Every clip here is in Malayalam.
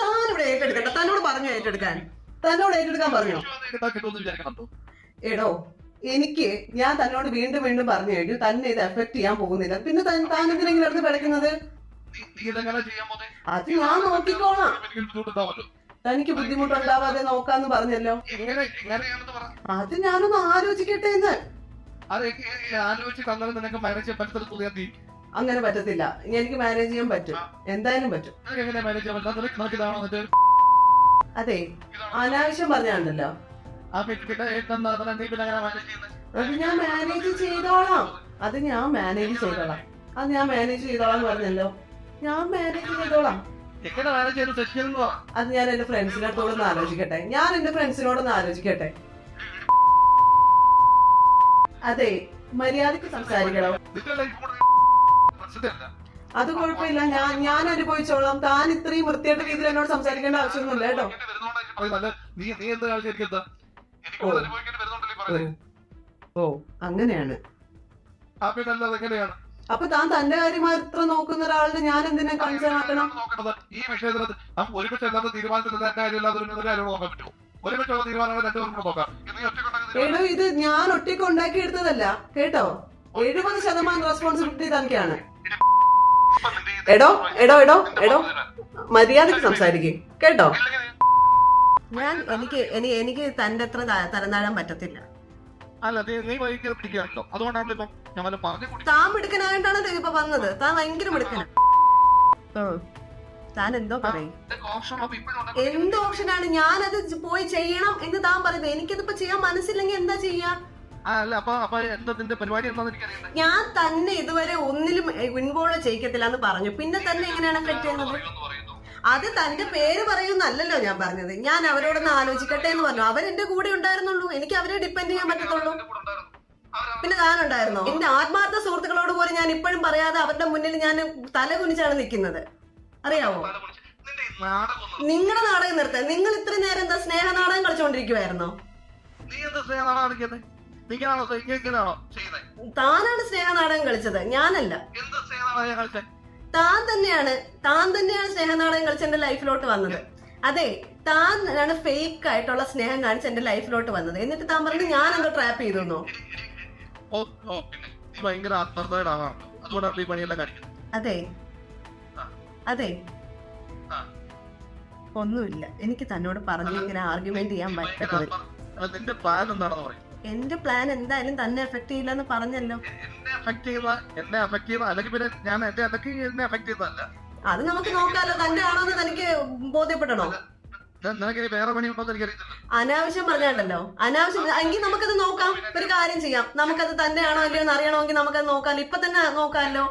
താൻ ഇവിടെ ഏറ്റെടുക്കട്ടെ? തന്നോട് പറഞ്ഞു ഏറ്റെടുക്കാൻ. തന്നോട് ഏറ്റെടുക്കാൻ പറഞ്ഞോ? എടോ എനിക്ക് ഞാൻ തന്നോട് വീണ്ടും വീണ്ടും പറഞ്ഞു കഴിഞ്ഞു. തന്നെ ഇത് എഫക്ട് ചെയ്യാൻ പോകുന്നില്ല. പിന്നെ എന്തിനെങ്കിലും എടുത്ത് പോന്നെ അത് ഞാൻ നോക്കിക്കോളാം. തനിക്ക് ബുദ്ധിമുട്ടുണ്ടാവാതെ നോക്കാന്ന് പറഞ്ഞല്ലോ. അത് ഞാനൊന്ന് ആലോചിക്കട്ടെ എന്ന് ആലോചിച്ച് തന്നാലും നിനക്ക് തോന്നിയാൽ നീ അങ്ങനെ പറ്റത്തില്ല. എനിക്ക് മാനേജ് ചെയ്യാൻ പറ്റും. എന്തായാലും പറ്റും. അതെ. അനാവശ്യം പറഞ്ഞാണ്ടല്ലോ. അത് ഞാൻ മാനേജ് ചെയ്തോളാം. അത് ഞാൻ മാനേജ് ചെയ്തോളാം. അത് ഞാൻ മാനേജ് ചെയ്തോളാം എന്ന് പറഞ്ഞല്ലോ. ഞാൻ മാനേജ് ചെയ്തോളാം. അത് ഞാൻ എന്റെ ഫ്രണ്ട്സിന്റെ അടുത്തോടൊന്ന് ആലോചിക്കട്ടെ. ഞാൻ എന്റെ ഫ്രണ്ട്സിനോടൊന്ന് ആലോചിക്കട്ടെ. അതെ. മര്യാദയ്ക്ക് സംസാരിക്കണം. അത് കുഴപ്പമില്ല. ഞാൻ ഞാൻ അനുഭവിച്ചോളാം. താൻ ഇത്രയും വൃത്തിയായിട്ട് രീതിയിൽ എന്നോട് സംസാരിക്കേണ്ട ആവശ്യമൊന്നുമില്ല കേട്ടോ. ഓ. അനുഭവിക്കേണ്ടി വരുന്നോണ്ടല്ലേ ഓ അങ്ങനെയാണ്. അപ്പൊ താൻ തന്റെ കാര്യം മാത്രം നോക്കുന്ന ഒരാളുടെ ഞാൻ എന്തിനാ കൺസേൺ ആക്കണം? ഈ വിഷയത്തിൽ ഒരുമിച്ച് തീരുമാനത്തിൽ എന്റെ കാര്യമില്ലാതെ ഒരു കാര്യം നോക്കാൻ പറ്റുമോ? ഒരുമിച്ചുള്ള തീരുമാനങ്ങൾ രണ്ടുപേർക്കും നോക്കാം. ഇത് നീ ഒറ്റക്കൊണ്ടാക്കി എടോ ഇത് ഞാൻ ഒറ്റയ്ക്ക് ഉണ്ടാക്കി എടുത്തതല്ല കേട്ടോ എഴുപത് ശതമാനം റെസ്പോൺസിബിലിറ്റി തനിക്കാണ്. എടോ എടോ എടോ എടോ. മര്യാദയ്ക്ക് സംസാരിക്കും. കേട്ടോ? ഞാൻ എനിക്ക് എനിക്ക് തന്റെ അത്ര തരംതാഴാൻ പറ്റത്തില്ല. അല്ല നീ നീ ഭയങ്കര അതുകൊണ്ടാണ് ഞാൻ വല്ല പറഞ്ഞു കുടി താൻ മിടുക്കനായിട്ടാണ് ഇപ്പൊ വന്നത്? താൻ ഭയങ്കര മിടുക്കന. താൻ എന്തോ പറയും. എന്ത് ഓപ്ഷനാണ് ഞാനത് പോയി ചെയ്യണം എന്ന് താൻ പറയുന്നത്. എനിക്കതിപ്പോ ചെയ്യാൻ മനസ്സില്ലെങ്കിൽ എന്താ ചെയ്യാ? അല്ല അപ്പൊ അപ്പൊ എന്താ നിന്റെ പരിപാടി എന്താന്ന് എനിക്കറിയണ്ടേ? ഞാൻ തന്നെ ഇതുവരെ ഒന്നിലും ഇൻവോൾവ് ചെയ്യിക്കത്തില്ല എന്ന് പറഞ്ഞു. പിന്നെ തന്നെ എങ്ങനെയാണ് പറ്റുന്നത് ചെയ്യുന്നത്? പറയുന്നു പറയുന്നു. അത് തന്റെ പേര് പറയുന്നല്ലോ ഞാൻ പറഞ്ഞത്. ഞാൻ അവരോടൊന്ന് ആലോചിക്കട്ടെ എന്ന് പറഞ്ഞു. അവരെന്റെ കൂടെ ഉണ്ടായിരുന്നുള്ളൂ. എനിക്ക് അവരെ ഡിപ്പെൻഡ് ചെയ്യാൻ പറ്റത്തുള്ളൂ. കൂടെ ഉണ്ടായിരുന്നു. പിന്നെ താനുണ്ടായിരുന്നോ? എന്റെ ആത്മാർത്ഥ സുഹൃത്തുക്കളോട് പോലും ഞാൻ ഇപ്പോഴും പറയാതെ അവരുടെ മുന്നിൽ ഞാൻ തല കുനിച്ചാണ് നിൽക്കുന്നത്. അറിയാവോ? തല പൊളിച്ച്. നിന്റെ ഈ നാടകം ഒന്ന് നിങ്ങളുടെ നാടകം നിർത്താൻ നിങ്ങൾ ഇത്ര നേരം എന്താ സ്നേഹ നാടകം കളിച്ചോണ്ടിരിക്കുവായിരുന്നോ? നീ എന്താ സ്നേഹമാണോ കാണിക്കുന്നത് നീക്കാണോ ഇങ്ങനെയാണോ ചെയ്യുന്നത് താനാണ് സ്നേഹ നാടകം കളിച്ചത്. ഞാനല്ല. എന്ത് സ്നേഹമാണ് കളിച്ചത് താൻ തന്നെയാണ് താൻ തന്നെയാണ് സ്നേഹനാടകം കളിച്ച് എന്റെ ലൈഫിലോട്ട് വന്നത്. അതെ താൻ ആണ് ഫേക്ക് ആയിട്ടുള്ള സ്നേഹം കാണിച്ച് എന്റെ ലൈഫിലോട്ട് വന്നത്. എന്നിട്ട് താൻ പറഞ്ഞു ഞാൻ എന്തോ ട്രാപ്പ് ചെയ്തു ഓ ഓ പിന്നെ നീ ഭയങ്കര ആത്മാർത്ഥമായിട്ടാണ് അതുകൊണ്ടാണ് ഈ പണിയെല്ലാം കാണിക്കുന്നത് അതെ. അതെ. ഒന്നുമില്ല. എനിക്ക് തന്നോട് പറഞ്ഞു ഇങ്ങനെ ആർഗ്യുമെന്റ് ചെയ്യാൻ നിന്റെ പ്ലാൻ എന്താണെന്ന് പറയും. എന്റെ പ്ലാൻ എന്തായാലും തന്നെ എഫക്ട് ചെയ്യില്ല എന്ന് പറഞ്ഞല്ലോ. എന്നെ അഫക്ട് ചെയ്ത എന്നെ അഫക്ട് ചെയ്യുന്ന അല്ലെങ്കിൽ പിന്നെ ഞാൻ എന്റെ അതൊക്കെ എന്നെ അഫക്ട് ചെയ്യുന്നതല്ല. അത് നമുക്ക് നോക്കാലോ തന്റെ ആണോന്ന് തനിക്ക് ബോധ്യപ്പെടണോ? ഞാൻ- നിനക്ക് ഇനി വേറെ പണി ഉണ്ടോ എന്ന് എനിക്കറിയത്തില്ല. അനാവശ്യം പറഞ്ഞാണ്ടല്ലോ. അനാവശ്യം എങ്കിൽ നമുക്കത് നോക്കാം ഒരു കാര്യം ചെയ്യാം. നമുക്കത് തന്റെ ആണോ അല്ലയോ എന്ന് അറിയണമെങ്കിൽ നമുക്കത് നോക്കാലോ. ഇപ്പൊ തന്നെ നോക്കാമല്ലോ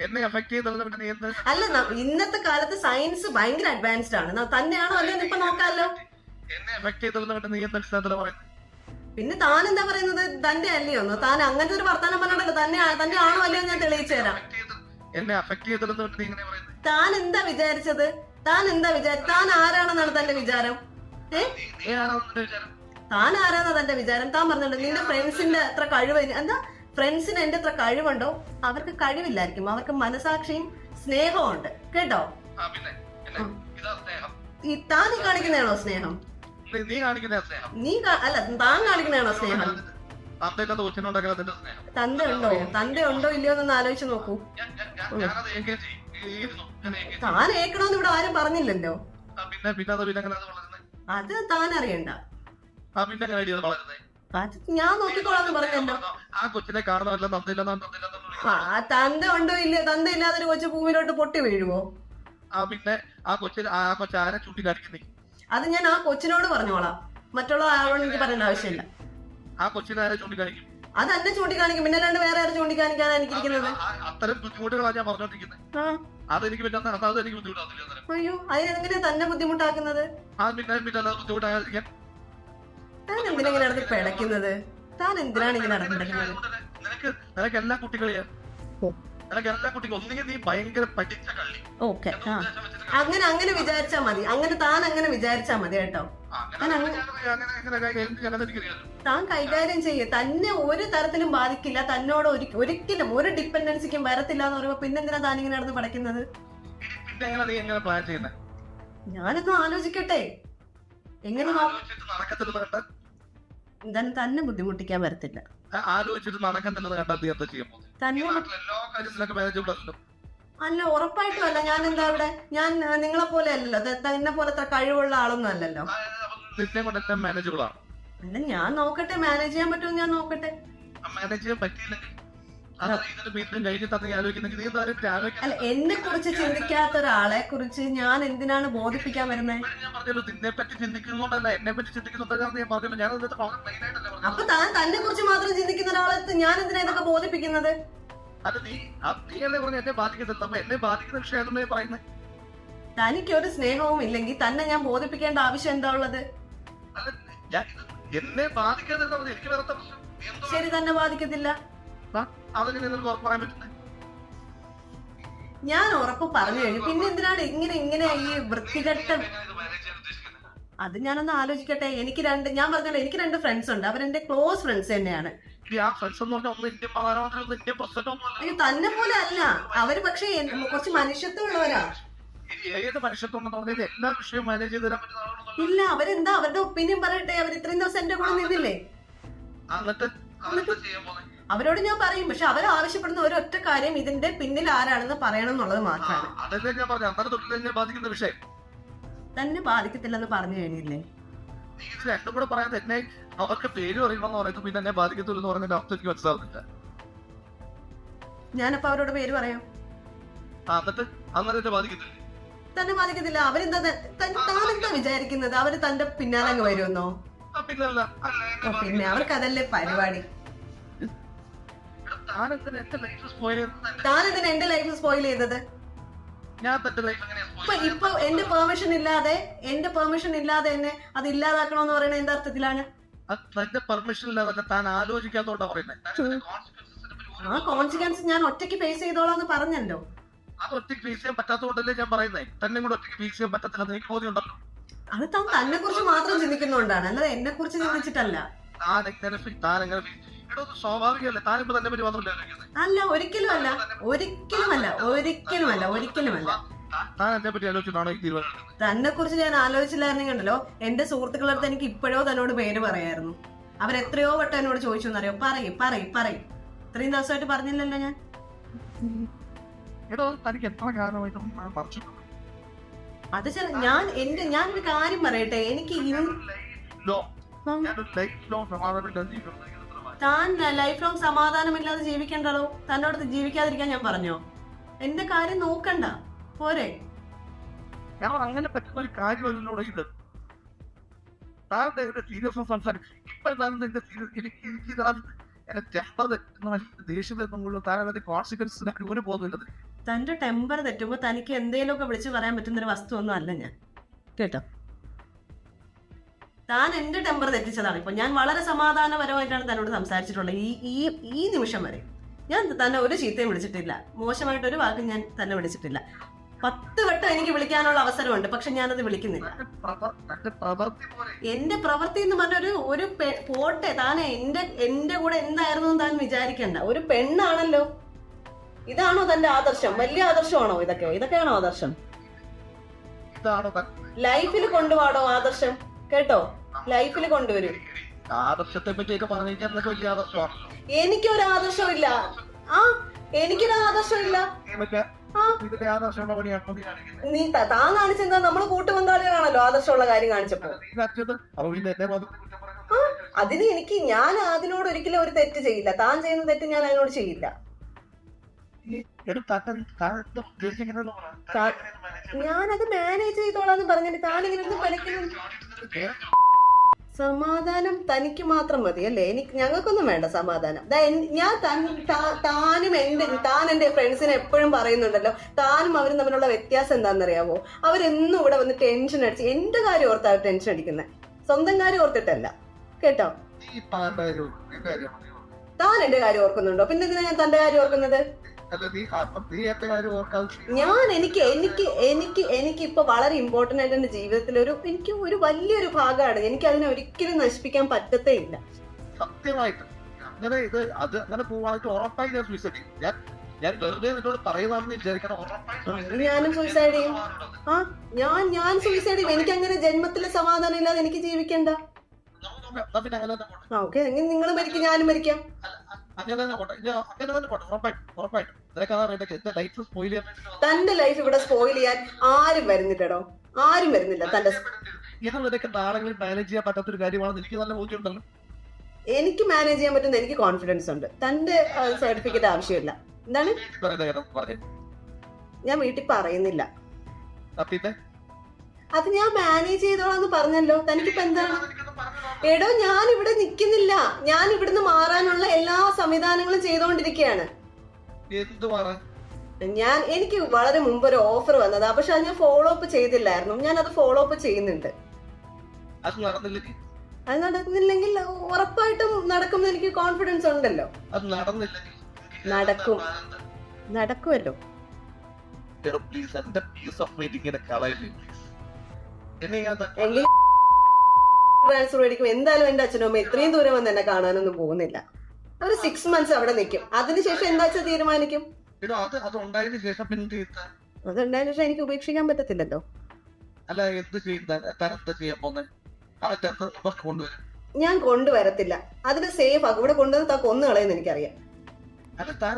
എന്നെ അഫക്ട് ചെയ്യുന്നത് പിന്നെ നീ എന്ത്? അല്ല ന- ഇന്നത്തെ കാലത്ത് സയൻസ് ഭയങ്കര അഡ്വാൻസ്ഡ് ആണ്. ന- തന്നെയാണോ അല്ലയോ എന്ന് ഇപ്പൊ നോക്കാമല്ലോ എന്നെ അഫക്ട് ചെയ്തത് പിന്നെ നീ എന്താ അടിസ്ഥാനത്തിലാണ് പറയുന്നത് പിന്നെ താൻ എന്താ പറയുന്നത്? തന്റെ അല്ലയോ? എന്ന് താൻ അങ്ങനത്തെ ഒരു വർത്താനം പറഞ്ഞല്ലോ തന്നെ തന്റെ ആണോ അല്ലയോ ഞാൻ തെളിയിച്ചു തരാം. എന്നെ അഫക്ട് താൻ എന്താ വിചാരിച്ചത്? താൻ എന്താ വിചാരിച്ചത് താൻ ആരാണെന്നാണ് തന്റെ വിചാരം? വിചാരം? താൻ ആരാന്നാ തന്റെ വിചാരം? താൻ പറഞ്ഞിട്ടുണ്ട് നിന്റെ ഫ്രണ്ട്സിന്റെ അത്ര കഴിവ് എന്താ? ഫ്രണ്ട്സിന് എന്റെ അത്ര കഴിവുണ്ടോ? അവർക്ക് കഴിവില്ലായിരിക്കും. അവർക്ക് മനസാക്ഷിയും സ്നേഹവും ഉണ്ട് കേട്ടോ ഈ താൻ കാണിക്കുന്നതാണോ സ്നേഹം? നീ- കാണിക്കുന്ന സ്നേഹം. നീ കാ- അല്ല താൻ കാണിക്കുന്നതാണോ സ്നേഹം? തന്തയില്ലാത്ത കൊച്ചിനുണ്ടാക്കുന്ന നിന്റെ സ്നേഹം. തന്ത ഉണ്ടോ തന്ത ഉണ്ടോ ഇല്ലയോ എന്നൊന്ന് ആലോചിച്ച് നോക്കൂ. ഞാൻ- ഞാൻ- ഞാൻ- ഞാനത് engage ചെയ്യും. ഞാൻ engage ചെയ്യും. താൻ ഏക്കണോന്ന് ഇവിടെ ആരും പറഞ്ഞില്ലല്ലോ. ആ, പിന്നെ പിന്നെ അത് പിന്നെ അങ്ങനെ അത് വളരുന്നത് അത് താൻ അറിയണ്ട. ആ പിന്നെ അങ്ങനെ ഇത് വളരുന്നത് അത് ഞാൻ നോക്കിക്കോളാന്ന് പറഞ്ഞല്ലോ. ആ കൊച്ചിനെ കാണുന്നതല്ല തന്നില്ലെന്നാ തന്നില്ലെന്നു ആ തന്ത ഉണ്ടോ ഇല്ലയോ? തന്ത ഇല്ലാതൊരു കൊച്ചു ഭൂമിയിലോട്ട് പൊട്ടി വീഴുവോ? ആ പിന്നെ ആ കൊച്ചിന് ആ കൊച്ചു ആരെ ചൂണ്ടി കാണിക്കുന്നേ അത് ഞാൻ ആ കൊച്ചിനോട് പറഞ്ഞോളാം. മറ്റുള്ള ആളോട് എനിക്ക് പറയേണ്ട ആവശ്യമില്ല. ആ കൊച്ചിനെ ആരെ ചൂണ്ടി കാണിക്കും അത് എന്നെ ചൂണ്ടിക്കാണിക്കും. പിന്നെ രണ്ട് വേറെ ആരും ചൂണ്ടിക്കാണിക്കാനാണ് എനിക്കിരിക്കുന്നത്? ആ- ആ- അത്തരം ബുദ്ധിമുട്ടുകളാണ് ഞാൻ പറഞ്ഞോണ്ടിരിക്കുന്നത് അതെനിക്ക് പിന്നെ അത് എനിക്ക്. അയ്യോ തന്നെ ബുദ്ധിമുട്ടാക്കുന്നത്? താൻ എന്തിനാ ഇങ്ങനെ നടന്ന് പിടയ്ക്കുന്നത്? താൻ എന്തിനാണ് ഇങ്ങനെ നിനക്ക് നിനക്ക് എല്ലാ കുട്ടികളെയും. നിനക്ക് എല്ലാ കുട്ടികളും ഒന്നുകിൽ നീ ഭയങ്കര പഠിച്ച കള്ളി. ഓക്കെ ആ. അങ്ങനെ അങ്ങനെ വിചാരിച്ചാ മതി. അങ്ങനെ താൻ അങ്ങനെ വിചാരിച്ചാ മതി കേട്ടോ. താൻ കൈകാര്യം ചെയ്യേ. തന്നെ ഒരു തരത്തിലും ബാധിക്കില്ല. തന്നോട് ഒരി- ഒരിക്കലും ഒരു ഡിപ്പെൻഡൻസിക്കും വരത്തില്ല എന്ന് പറയുമ്പോ പിന്നെന്തിനാ താൻ ഇങ്ങനെ നടന്ന് പഠിക്കുന്നത്? ഞാനൊന്ന് ആലോചിക്കട്ടെ. എങ്ങനെ തന്നെ ബുദ്ധിമുട്ടിക്കാൻ വരത്തില്ല. ആലോചിച്ചിട്ട് നടക്കാൻ തന്നെ കണ്ടെത്തി എന്താ ചെയ്യാൻ പോകുന്നത് എല്ലാ കാര്യത്തിലൊക്കെ മാനേജബിൾ അല്ല ഉറപ്പായിട്ടും അല്ല. ഞാൻ എന്താ ഇവിടെ? ഞാൻ നിങ്ങളെ പോലെ അല്ലല്ലോ. എന്നെ തന്നെ പോലത്തെ കഴിവുള്ള ആളൊന്നും അല്ലല്ലോ. മാനേജബിൾ ആണ്. ഞാൻ നോക്കട്ടെ. മാനേജ് ചെയ്യാൻ പറ്റുമോ ഞാൻ നോക്കട്ടെ. മാനേജ് ചെയ്യാൻ പറ്റിയില്ലെങ്കിൽ അല്ല എന്നെ കുറിച്ച് ചിന്തിക്കാത്ത ഒരാളെ കുറിച്ച് ഞാൻ എന്തിനാണ് ബോധിപ്പിക്കാൻ വരുന്നത് നിന്നെ പറ്റി ചിന്തിക്കുന്നോണ്ടല്ല എന്നെ പറ്റി. അപ്പൊ താൻ തന്നെ കുറിച്ച് മാത്രം ചിന്തിക്കുന്ന ഒരാളെ ഞാൻ എന്തിനാ ഇതൊക്കെ ബോധിപ്പിക്കുന്നത്? അത് നീ പറഞ്ഞ എന്നെ ബാധിക്കത്തില്ല എന്നെ ബാധിക്കുന്ന വിഷയമാണെന്ന് പറയുന്നത് തനിക്ക് ഒരു സ്നേഹവും ഇല്ലെങ്കിൽ തന്നെ ഞാൻ ബോധിപ്പിക്കേണ്ട ആവശ്യം എന്താ ഉള്ളത്? എന്നെ ബാധിക്കാതെ എനിക്ക് നീ ശരി തന്നെ ബാധിക്കത്തില്ല. നിനക്ക് ഉറപ്പ് പറയാൻ പറ്റുന്നത് ഞാൻ ഉറപ്പ് പറഞ്ഞു കഴിഞ്ഞു. പിന്നെ എന്തിനാണ് ഇങ്ങനെ ഇങ്ങനെ ഈ വൃത്തികെട്ട? അത് ഞാനൊന്ന് ആലോചിക്കട്ടെ. എനിക്ക് രണ്ട് ഞാൻ പറഞ്ഞല്ലോ എനിക്ക് രണ്ട് ഫ്രണ്ട്സ് ഉണ്ട്. അവരെന്റെ ക്ലോസ് ഫ്രണ്ട്സ് തന്നെയാണ്. അയ്യോ തന്നെ പോലെ അല്ല. അവർ പക്ഷെ കുറച്ച് മനുഷ്യത്വമുള്ളവരാ. ഇല്ല അവരെന്താ? അവരുടെ ഒപ്പീനിയൻ പറയട്ടെ. അവർ ഇത്രയും ദിവസം എന്റെ കൂടെ നിന്നില്ലേ? എന്നിട്ട് അവരോട് ഞാൻ പറയും പക്ഷെ അവർ ആവശ്യപ്പെടുന്ന ഒരൊറ്റ കാര്യം ഇതിന്റെ പിന്നിൽ ആരാണെന്ന് പറയണം എന്നുള്ളത് മാത്രമാണ്. അതല്ലേ ഞാൻ പറഞ്ഞു. അന്നേരം തൊട്ട് തന്നെ ബാധിക്കുന്ന വിഷയം. തന്നെ ബാധിക്കത്തില്ലെന്ന് പറഞ്ഞു കഴിഞ്ഞില്ലേ? നീ ഇത് രണ്ടും കൂടെ പറയാതെ എന്നെ അവർക്ക് പേര് പറയുമെന്ന് പറയുന്നത് പിന്നെ എന്നെ ബാധിക്കത്തുള്ളൂ എന്ന് പറഞ്ഞതിന്റെ അവസ്ഥ എനിക്ക് മനസ്സിലാവുന്നില്ല. ഞാനപ്പോ അവരോട് പേര് പറയാം? ആ, എന്നിട്ട്? അന്നേരം എന്നെ ബാധിക്കത്തില്ല? തന്നെ ബാധിക്കത്തില്ല. അവരെന്താ താനെന്താ വിചാരിക്കുന്നത്? അവർ തന്റെ പിന്നാലെ അങ്ങ് വരുമെന്നോ? പിന്നെ അവർക്ക് അതല്ലേ പരിപാടി? താനെന്തിനാ എന്റെ ലൈഫ് സ്പോയിൽ ചെയ്തത് ഇപ്പൊ എന്റെ പെർമിഷൻ ഇല്ലാതെ എന്റെ പെർമിഷൻ ഇല്ലാതെ എന്നെ അത് ഇല്ലാതാക്കണമെന്ന് പറയുന്നത് എന്താ അർത്ഥത്തിലാണ്? തന്റെ പെർമിഷൻ ഇല്ലാതെ താൻ ആലോചിക്കാത്തോണ്ടാ പറയുന്നത് ആ കോൺസിക്വൻസ് ഞാൻ ഒറ്റയ്ക്ക് ഫേസ് ചെയ്തോളാന്ന് പറഞ്ഞല്ലോ. അത് ഒറ്റയ്ക്ക് ഫേസ് ചെയ്യാൻ പറ്റാത്തതുകൊണ്ടല്ലേ ഞാൻ പറയുന്നത് തന്നെ കൂടെ ഒറ്റയ്ക്ക് ഫേസ് ചെയ്യാൻ പറ്റത്തില്ല എനിക്ക് ബോധ്യമുണ്ടല്ലോ അത് താൻ തന്നെ കുറിച്ച് മാത്രം ചിന്തിക്കുന്നോണ്ടാണ് അല്ലാതെ എന്നെ കുറിച്ച് ചിന്തിച്ചിട്ടല്ല. താൻ എങ്ങനെ താൻ എങ്ങനെ എടോ, ഒരിക്കലും അല്ല ഒരിക്കലും തന്നെ ഒരിക്കലും അല്ല ഒരിക്കലും അല്ല? തന്നെ കുറിച്ച് ഞാൻ ആലോചിച്ചില്ലായിരുന്നെങ്കിൽ ഉണ്ടല്ലോ എന്റെ സുഹൃത്തുക്കളുടെ അടുത്ത് എനിക്ക് ഇപ്പോഴോ തന്നോട് പേര് പറയായിരുന്നു. അവരെത്രയോ വട്ടം എന്നോട് ചോദിച്ചു എന്നറിയോ? പറയും പറയും പറയും. ഇത്രയും ദിവസമായിട്ട് പറഞ്ഞില്ലല്ലോ ഞാൻ. അത് ചെറു ഞാൻ എന്റെ ഞാനൊരു കാര്യം പറയട്ടെ. എനിക്ക് ലൈഫ് ലോ സമാധാനം താൻ ലൈഫ് ലോങ് സമാധാനമില്ലാതെ ജീവിക്കണ്ടല്ലോ തന്നോട് ജീവിക്കാതിരിക്കാൻ ഞാൻ പറഞ്ഞോ? എന്റെ കാര്യം നോക്കണ്ട. പോരെ. ഞാൻ അങ്ങനെ പറ്റുന്ന ഒരു കാര്യമല്ലോ ഇത് താൻ എന്റെ സീരിയസ് സംസാരിക്കും ഇപ്പോഴാണ് എന്റെ സീരിയസ് എനിക്ക് എനിക്ക് തന്റെ ടെമ്പർ തെറ്റുമ്പോ തനിക്ക് എന്തേലുമൊക്കെ വിളിച്ചു പറയാൻ പറ്റുന്ന ഒരു വസ്തു ഒന്നും അല്ല ഞാൻ. കേട്ടോ? താൻ എന്റെ ടെമ്പർ തെറ്റിച്ചതാണ്. ഇപ്പൊ ഞാൻ വളരെ സമാധാനപരമായിട്ടാണ് തന്നോട് സംസാരിച്ചിട്ടുള്ളത്. ഈ ഈ ഈ നിമിഷം വരെ ഞാൻ തന്നെ ഒരു ചീത്തയും വിളിച്ചിട്ടില്ല. മോശമായിട്ട് ഒരു വാക്കും ഞാൻ തന്നെ വിളിച്ചിട്ടില്ല. പത്ത് വട്ടം എനിക്ക് വിളിക്കാനുള്ള അവസരമുണ്ട് പക്ഷെ ഞാനത് വിളിക്കുന്നില്ല. എന്റെ പ്രവൃത്തി എന്ന് പറഞ്ഞ ഒരു ഒരു പോട്ടെ താൻ എന്റെ എന്റെ കൂടെ എന്തായിരുന്നു താൻ വിചാരിക്കണ്ട. ഒരു പെണ്ണാണല്ലോ. ഇതാണോ തന്റെ ആദർശം? വലിയ ആദർശമാണോ ഇതൊക്കെയോ ഇതൊക്കെയാണോ ആദർശം? ലൈഫിൽ കൊണ്ടുപോടോ ആദർശം? കേട്ടോ? ലൈഫിൽ കൊണ്ടുവരും. ആദർശത്തെ പറ്റിയൊക്കെ പറഞ്ഞു കഴിഞ്ഞാൽ അതൊക്കെ വലിയ ആദർശമാണ്. എനിക്കൊരു ആദർശം ഇല്ല ആ. എനിക്കൊരു ആദർശം ഇല്ല നീ താൻ കാണിച്ചെന്താ നമ്മൾ കൂട്ടുപങ്കാളികളാണല്ലോ ആദർശമുള്ള കാര്യം കാണിച്ചപ്പോ. അതിന് എനിക്ക് ഞാൻ അതിനോട് ഒരിക്കലും ഒരു തെറ്റ് ചെയ്യില്ല. താൻ ചെയ്യുന്ന തെറ്റ് ഞാൻ അതിനോട് ചെയ്യില്ല. ഞാനത് മാനേജ് ചെയ്തോളാന്ന് പറഞ്ഞിട്ട് താനിങ്ങനെ സമാധാനം തനിക്ക് മാത്രം മതി അല്ലേ? എനിക്ക് ഞങ്ങൾക്കൊന്നും വേണ്ട സമാധാനം. ഞാൻ താനും എന്റെ താൻ എന്റെ ഫ്രണ്ട്സിനെ എപ്പോഴും പറയുന്നുണ്ടല്ലോ. താനും അവരും തമ്മിലുള്ള വ്യത്യാസം എന്താണെന്നറിയാവോ? അവരെന്നും ഇവിടെ വന്ന് ടെൻഷൻ അടിച്ച് എന്റെ കാര്യം ഓർത്താ അവർ ടെൻഷൻ അടിക്കുന്നത് സ്വന്തം കാര്യം ഓർത്തിട്ടല്ല. കേട്ടോ? താൻ എന്റെ കാര്യം ഓർക്കുന്നുണ്ടോ? പിന്നെ എന്തിനാ ഞാൻ തന്റെ കാര്യം ഓർക്കുന്നത്? ഞാൻ എനിക്ക് എനിക്ക് എനിക്ക് എനിക്ക് ഇപ്പൊ വളരെ ഇമ്പോർട്ടന്റ് ആയിട്ട് എന്റെ ജീവിതത്തിൽ ഒരു എനിക്ക് ഒരു വലിയൊരു ഭാഗമാണ്. എനിക്ക് അതിനെ ഒരിക്കലും നശിപ്പിക്കാൻ പറ്റത്തേ ഇല്ല സത്യമായിട്ട്. അങ്ങനെ ഇത് അത് അങ്ങനെ പോവാനായിട്ട് ഉറപ്പായി ഞാൻ സൂയിസൈഡ് ചെയ്യും. ഞാൻ ഞാൻ വെറുതെ നിന്നോട് വിചാരിക്കണം. ഞാനും സൂയിസൈഡ് ചെയ്യും. ആ ഞാൻ ഞാൻ സൂയിസൈഡ് ചെയ്യും. എനിക്ക് അങ്ങനെ ജന്മത്തിലെ സമാധാനം ഇല്ലാതെ എനിക്ക് ജീവിക്കണ്ട. ഓക്കെ നിങ്ങൾ മരിക്കും ഞാനും മരിക്കാം. അങ്ങനെ തന്നെ പോട്ടെ അങ്ങനെ തന്നെ പോട്ടെ ഉറപ്പായിട്ടും ഉറപ്പായിട്ടും നിനക്ക് എന്റെ ലൈഫ് സ്പോയിൽ ചെയ്യാൻ വേണ്ടി തന്റെ ലൈഫ് ഇവിടെ സ്പോയിൽ ചെയ്യാൻ ആരും വരുന്നില്ലടോ. ആരും വരുന്നില്ല തന്റെ ഇത് നിനക്ക് നാളെങ്കിലും മാനേജ് ചെയ്യാൻ പറ്റാത്തൊരു കാര്യമാണെന്ന് എനിക്ക് നല്ല ബോധ്യമുണ്ടല്ലോ എനിക്ക് മാനേജ് ചെയ്യാൻ പറ്റുന്ന എനിക്ക് കോൺഫിഡൻസ് ഉണ്ട്. തന്റെ സർട്ടിഫിക്കറ്റ് ആവശ്യമില്ല. എന്താണ്? ഞാൻ വീട്ടിൽ പറയുന്നില്ല. അത് ഞാൻ മാനേജ് ചെയ്തോളാന്ന് പറഞ്ഞല്ലോ. തനിക്കിപ്പോ എന്താണ്? എടോ ഞാൻ ഇവിടെ നിൽക്കുന്നില്ല ഞാൻ ഇവിടുന്ന് മാറാനുള്ള എല്ലാ സംവിധാനങ്ങളും ചെയ്തുകൊണ്ടിരിക്കുകയാണ് ഞാൻ എനിക്ക് വളരെ മുമ്പ് ഒരു ഓഫർ വന്നതാ. പക്ഷെ അത് ഞാൻ ഫോളോ അപ്പ് ചെയ്തില്ലായിരുന്നു. ഞാൻ അത് ഫോളോ അപ്പ് ചെയ്യുന്നുണ്ട് അത് നടന്നില്ലെങ്കിൽ നടക്കുന്നില്ലെങ്കിൽ ഉറപ്പായിട്ടും നടക്കുമെന്ന് എനിക്ക് കോൺഫിഡൻസ് ഉണ്ടല്ലോ. നടക്കും. നടക്കുമല്ലോ. പ്ലീസ് എന്റെ പീസ് ഓഫ് മീറ്റിംഗിനെ കളയില്ല എന്നെ ഞാൻ ട്രാൻസ്ഫർ മേടിക്കും എന്തായാലും എന്റെ അച്ഛനും അമ്മ ഇത്രയും ദൂരം വന്ന് എന്നെ കാണാനൊന്നും പോകുന്നില്ല. ഒരു സിക്സ് മന്ത്സ് അവിടെ നിൽക്കും അതിനുശേഷം എന്താ വെച്ചാൽ തീരുമാനിക്കും? അതുണ്ടായതിനു ശേഷം എനിക്ക് ഉപേക്ഷിക്കാൻ പറ്റത്തില്ലല്ലോ. അല്ല എന്ത് ചെയ്യാൻ പോകുന്നത് ഞാൻ കൊണ്ടുവരത്തില്ല. അതിന് സേഫ് ആക്കും. ഇവിടെ കൊണ്ടുവന്ന് കൊന്നു കളയുന്ന എനിക്കറിയാം. അല്ല താൻ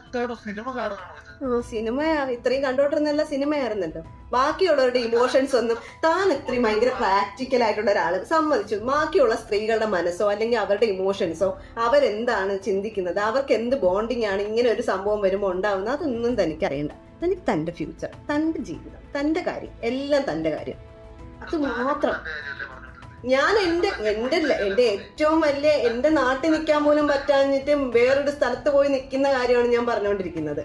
എന്താണോ സിനിമ കാണുകയാണോ സിനിമ ഇത്രയും കണ്ടോണ്ടിരുന്നല്ല സിനിമയായിരുന്നല്ലോ ബാക്കിയുള്ളവരുടെ ഇമോഷൻസ് ഒന്നും താൻ ഇത്രയും ഭയങ്കര പ്രാക്ടിക്കൽ ആയിട്ടുള്ള ഒരാൾ സമ്മതിച്ചു. ബാക്കിയുള്ള സ്ത്രീകളുടെ മനസ്സോ അല്ലെങ്കിൽ അവരുടെ ഇമോഷൻസോ അവരെന്താണ് ചിന്തിക്കുന്നത്? അവർക്ക് എന്ത് ബോണ്ടിങ് ആണ്? ഇങ്ങനെ ഒരു സംഭവം വരുമ്പോൾ ഉണ്ടാവുന്നത്? അതൊന്നും തനിക്ക് അറിയണ്ട. തനിക്ക് തന്റെ ഫ്യൂച്ചർ തന്റെ ജീവിതം തന്റെ കാര്യം എല്ലാം തന്റെ കാര്യം. അത് മാത്രം. ഞാൻ എന്റെ എന്റെ എന്റെ ഏറ്റവും വലിയ എന്റെ നാട്ടിൽ നിൽക്കാൻ പോലും പറ്റാഞ്ഞിട്ട് വേറൊരു സ്ഥലത്ത് പോയി നിൽക്കുന്ന കാര്യമാണ് ഞാൻ പറഞ്ഞുകൊണ്ടിരിക്കുന്നത്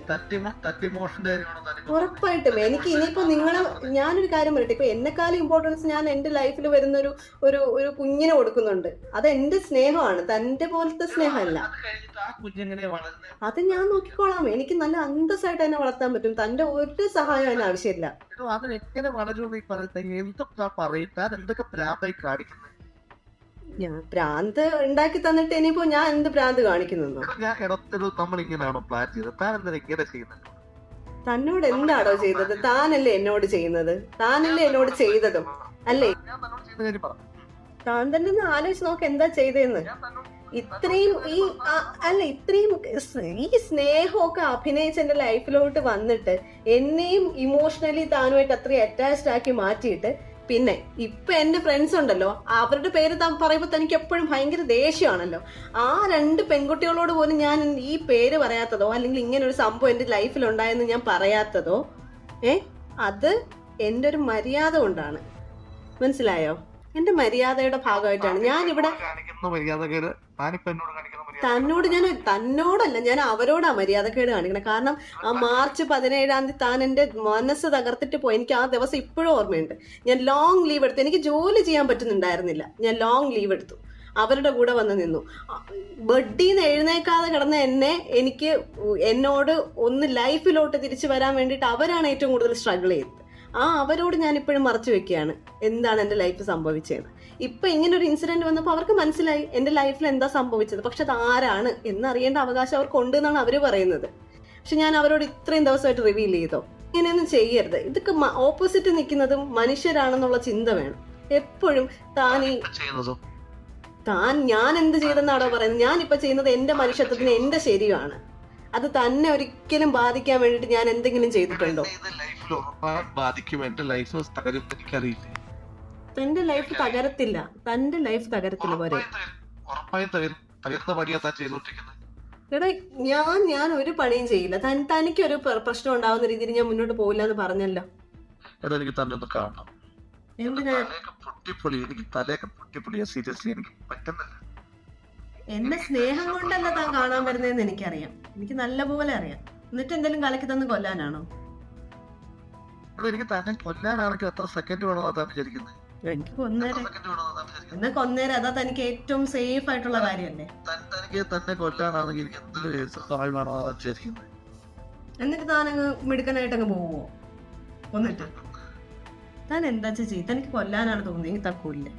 ഉറപ്പായിട്ടും. എനിക്ക് ഇനിയിപ്പോ നിങ്ങളെ ഞാനൊരു കാര്യം പറയട്ടെ. ഇപ്പൊ എന്നെക്കാളും ഇമ്പോർട്ടൻസ് ഞാൻ എന്റെ ലൈഫിൽ വരുന്ന ഒരു ഒരു ഒരു കുഞ്ഞിനെ കൊടുക്കുന്നുണ്ട്. അത് എന്റെ സ്നേഹമാണ്. തന്റെ പോലത്തെ സ്നേഹമല്ല. അത് ഞാൻ നോക്കിക്കോളാം. എനിക്ക് നല്ല അന്തസ്സായിട്ട് എന്നെ വളർത്താൻ പറ്റും. തന്റെ ഒരു സഹായം അതിന് ആവശ്യമില്ല. എടോ, അത് എങ്ങനെ വളരുമെന്ന് ഈ പറയുന്നത്? എന്തൊക്കെ പറയും താൻ എന്തൊക്കെ പ്രാന്തായി കാണിക്കുന്നത് ഞാൻ ഭ്രാന്ത് ഉണ്ടാക്കി തന്നിട്ട് ഇനിയിപ്പോ ഞാൻ എന്ത് പ്രാന്ത് കാണിക്കുന്നു ഞാൻ ഇടത്തിൽ നമ്മൾ ഇങ്ങനെയാണോ പ്ലാൻ ചെയ്തത്? താൻ എന്തിനാ ഇങ്ങനെ ചെയ്യുന്നത് തന്നോട് എന്താണോ ചെയ്തത്? താനല്ലേ എന്നോട് ചെയ്യുന്നത്? താനല്ലേ എന്നോട് ചെയ്തതും. അല്ലേ? താൻ തന്നെ ഒന്ന് ആലോചിച്ച് നോക്ക് എന്താ ചെയ്തതെന്ന് ഇത്രയും ഈ അല്ല ഇത്രയും ഈ സ്നേഹമൊക്കെ അഭിനയിച്ച് എന്റെ ലൈഫിലോട്ട് വന്നിട്ട് എന്നെയും ഇമോഷണലി താനുമായിട്ട് അത്രയും അറ്റാച്ച്ഡ് ആക്കി മാറ്റിയിട്ട് പിന്നെ ഇപ്പൊ എന്റെ ഫ്രണ്ട്സ് ഉണ്ടല്ലോ അവരുടെ പേര് താൻ പറയുമ്പോൾ തനിക്ക് എപ്പോഴും ഭയങ്കര ദേഷ്യമാണല്ലോ. ആ രണ്ട് പെൺകുട്ടികളോട് പോലും ഞാൻ ഈ പേര് പറയാത്തതോ അല്ലെങ്കിൽ ഇങ്ങനെ ഒരു സംഭവം എന്റെ ലൈഫിൽ ഉണ്ടായെന്ന് ഞാൻ പറയാത്തതോ ഏ? അത് എന്റെ ഒരു മര്യാദ കൊണ്ടാണ്. മനസ്സിലായോ? എന്റെ മര്യാദയുടെ ഭാഗമായിട്ടാണ്. ഞാൻ ഇവിടെ തന്നോട് ഞാൻ തന്നോടല്ല ഞാൻ അവരോടാ മര്യാദക്കേട് കാണിക്കണം. കാരണം ആ മാർച്ച് പതിനേഴാം തീയതി താൻ എന്റെ മനസ്സ് തകർത്തിട്ട് പോയി. എനിക്ക് ആ ദിവസം ഇപ്പോഴും ഓർമ്മയുണ്ട്. ഞാൻ ലോങ് ലീവ് എടുത്തു. എനിക്ക് ജോലി ചെയ്യാൻ പറ്റുന്നുണ്ടായിരുന്നില്ല. ഞാൻ ലോങ് ലീവ് എടുത്തു. അവരുടെ കൂടെ വന്ന് നിന്നു. ബെഡിൽ നിന്ന് എഴുന്നേക്കാതെ കിടന്ന എന്നെ എനിക്ക് എന്നോട് ഒന്ന് ലൈഫിലോട്ട് തിരിച്ചു വരാൻ വേണ്ടിയിട്ട് അവരാണ് ഏറ്റവും കൂടുതൽ സ്ട്രഗിൾ ചെയ്തത്. ആ അവരോട് ഞാൻ ഇപ്പോഴും മറച്ചു വെക്കുകയാണ്. എന്താണ് എന്റെ ലൈഫ് സംഭവിച്ചതെന്ന്. ഇപ്പൊ ഇങ്ങനെ ഒരു ഇൻസിഡന്റ് വന്നപ്പോൾ അവർക്ക് മനസ്സിലായി എന്റെ ലൈഫിൽ എന്താ സംഭവിച്ചത്? പക്ഷെ അത് ആരാണ്? എന്നറിയേണ്ട അവകാശം അവർക്ക് ഉണ്ട് എന്നാണ് അവർ പറയുന്നത്. പക്ഷെ ഞാൻ അവരോട് ഇത്രയും ദിവസമായിട്ട് റിവീൽ ചെയ്തോ? ഇങ്ങനെയൊന്നും ചെയ്യരുത്. ഇതൊക്കെ ഓപ്പോസിറ്റ് നിൽക്കുന്നതും മനുഷ്യരാണെന്നുള്ള ചിന്ത വേണം. എപ്പോഴും താൻ ഈ താൻ ഞാൻ എന്ത് ചെയ്തെന്നാണോ പറയുന്നത്. ഞാൻ ഇപ്പൊ ചെയ്യുന്നത് എന്റെ മനുഷ്യത്വത്തിന് എന്റെ ശരിയാണ്. അത് തന്നെ ഒരിക്കലും ബാധിക്കാൻ വേണ്ടിട്ട് ഞാൻ എന്തെങ്കിലും ചെയ്തിട്ടുണ്ടോ? ബാധിക്കും എന്റെ ലൈഫ് എനിക്കറിയില്ല. തന്റെ ലൈഫ് തകരത്തില്ല. തന്റെ ലൈഫ് തകരത്തില്ല ചെയ്തോണ്ടിരിക്കുന്നത്. എടാ ഞാൻ ഞാൻ ഒരു പണിയും ചെയ്യില്ല. തനിക്ക് ഒരു പ്രശ്നം ഉണ്ടാവുന്ന രീതിയിൽ ഞാൻ മുന്നോട്ട് പോകില്ല എന്ന് പറഞ്ഞല്ലോ. എനിക്ക് തന്നെ ഒന്ന് കാണണം തലയൊക്കെ പൊട്ടിപ്പൊളി. എനിക്ക് തലയൊക്കെ പൊട്ടിപ്പൊളിയാ. സീരിയസ്ലി എനിക്ക് പറ്റുന്നില്ല. എന്റെ സ്നേഹം കൊണ്ടല്ല താൻ കാണാൻ വരുന്നതെന്ന് എനിക്കറിയാം. എനിക്ക് നല്ലപോലെ അറിയാം. എന്നിട്ട് എന്തെങ്കിലും കലക്കി തന്ന് കൊല്ലാനാണോ? എനിക്ക് തന്നെ കൊല്ലാനാണെങ്കിൽ എത്ര സെക്കൻഡ് വേണോ അതാണ് വിചാരിക്കുന്നത് എനിക്ക് കൊന്നേരെ. എന്നാ അതാ തനിക്ക് ഏറ്റവും സേഫ് ആയിട്ടുള്ള കാര്യമല്ലേ? തനിക്ക് തന്നെ കൊല്ലാനാണെങ്കിൽ എന്നിട്ട് താൻ അങ്ങ് മിടുക്കനായിട്ട് അങ്ങ് പോവോ? കൊന്നിട്ട്? താൻ എന്താ ചെയ്യും തനിക്ക് കൊല്ലാനാണ് തോന്നിയെങ്കിൽ താൻ കൊല്ലേ.